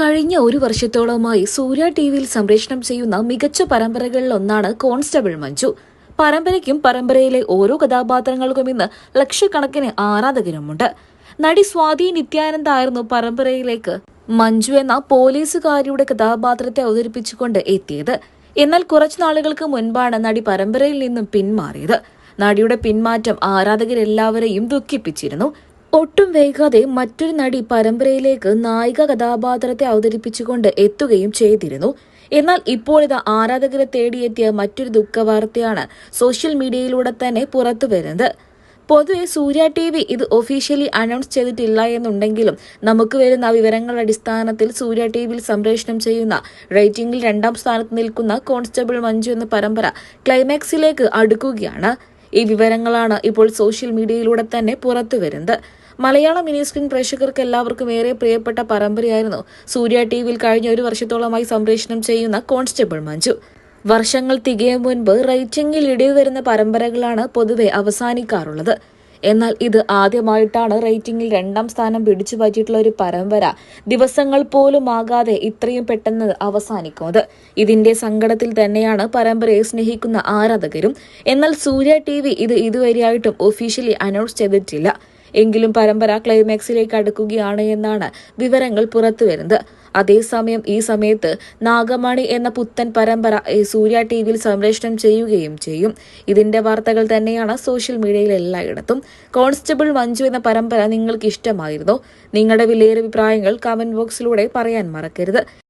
കഴിഞ്ഞ ഒരു വർഷത്തോളമായി സൂര്യ ടി വിയിൽ സംപ്രേഷണം ചെയ്യുന്ന മികച്ച പരമ്പരകളിലൊന്നാണ് കോൺസ്റ്റബിൾ മഞ്ജു. പരമ്പരയ്ക്കും പരമ്പരയിലെ ഓരോ കഥാപാത്രങ്ങൾക്കും ഇന്ന് ലക്ഷക്കണക്കിന് ആരാധകരുമുണ്ട്. നടി സ്വാതി നിത്യാനന്ദ ആയിരുന്നു പരമ്പരയിലേക്ക് മഞ്ജു എന്ന പോലീസുകാരിയുടെ കഥാപാത്രത്തെ അവതരിപ്പിച്ചുകൊണ്ട് എത്തിയത്. എന്നാൽ കുറച്ചു നാളുകൾക്ക് മുൻപാണ് നടി പരമ്പരയിൽ നിന്നും പിന്മാറിയത്. നടിയുടെ പിന്മാറ്റം ആരാധകരെല്ലാവരെയും ദുഃഖിപ്പിച്ചിരുന്നു. ഒട്ടും വൈകാതെ മറ്റൊരു നടി പരമ്പരയിലേക്ക് നായിക കഥാപാത്രത്തെ അവതരിപ്പിച്ചുകൊണ്ട് എത്തുകയും ചെയ്തിരുന്നു. എന്നാൽ ഇപ്പോൾ ഇത് ആരാധകരെ തേടിയെത്തിയ മറ്റൊരു ദുഃഖവാർത്തയാണ് സോഷ്യൽ മീഡിയയിലൂടെ തന്നെ പുറത്തു വരുന്നത്. പൊതുവെ സൂര്യ ടി വി ഇത് ഒഫീഷ്യലി അനൗൺസ് ചെയ്തിട്ടില്ല എന്നുണ്ടെങ്കിലും നമുക്ക് വരുന്ന വിവരങ്ങളുടെ അടിസ്ഥാനത്തിൽ സൂര്യ ടി വിയിൽ സംപ്രേഷണം ചെയ്യുന്ന റേറ്റിംഗിൽ രണ്ടാം സ്ഥാനത്ത് നിൽക്കുന്ന കോൺസ്റ്റബിൾ മഞ്ജു എന്ന പരമ്പര ക്ലൈമാക്സിലേക്ക് അടുക്കുകയാണ്. ഈ വിവരങ്ങളാണ് ഇപ്പോൾ സോഷ്യൽ മീഡിയയിലൂടെ തന്നെ പുറത്തു വരുന്നത്. മലയാള മിനി സ്ക്രീൻ പ്രേക്ഷകർക്ക് എല്ലാവർക്കും ഏറെ പ്രിയപ്പെട്ട പരമ്പരയായിരുന്നു. സൂര്യ ടി വിയിൽ കഴിഞ്ഞ ഒരു വർഷത്തോളമായി സംപ്രേഷണം ചെയ്യുന്ന കോൺസ്റ്റബിൾ മഞ്ജു. വർഷങ്ങൾ തികയും മുൻപ് റേറ്റിംഗിൽ ഇടിവ് വരുന്ന പരമ്പരകളാണ് പൊതുവെ അവസാനിക്കാറുള്ളത്. എന്നാൽ ഇത് ആദ്യമായിട്ടാണ് റേറ്റിംഗിൽ രണ്ടാം സ്ഥാനം പിടിച്ചു പറ്റിയിട്ടുള്ള ഒരു പരമ്പര ദിവസങ്ങൾ പോലും ആകാതെ ഇത്രയും പെട്ടെന്ന് അവസാനിക്കുന്നത്. ഇതിന്റെ സങ്കടത്തിൽ തന്നെയാണ് പരമ്പരയെ സ്നേഹിക്കുന്ന ആരാധകരും. എന്നാൽ സൂര്യ ടി ഇത് ഇതുവരെയായിട്ടും ഒഫീഷ്യലി അനൗൺസ് ചെയ്തിട്ടില്ല. എങ്കിലും പരമ്പര ക്ലൈമാക്സിലേക്ക് അടുക്കുകയാണ് എന്നാണ് വിവരങ്ങൾ പുറത്തുവരുന്നത്. അതേസമയം ഈ സമയത്ത് നാഗമണി എന്ന പുത്തൻ പരമ്പര സൂര്യ ടി വിയിൽ സംപ്രേഷണം ചെയ്യുകയും ചെയ്യും. ഇതിന്റെ വാർത്തകൾ തന്നെയാണ് സോഷ്യൽ മീഡിയയിൽ എല്ലായിടത്തും. കോൺസ്റ്റബിൾ മഞ്ജു എന്ന പരമ്പര നിങ്ങൾക്ക് ഇഷ്ടമായിരുന്നോ? നിങ്ങളുടെ വിലയേറിയ അഭിപ്രായങ്ങൾ കമന്റ് ബോക്സിലൂടെ പറയാൻ മറക്കരുത്.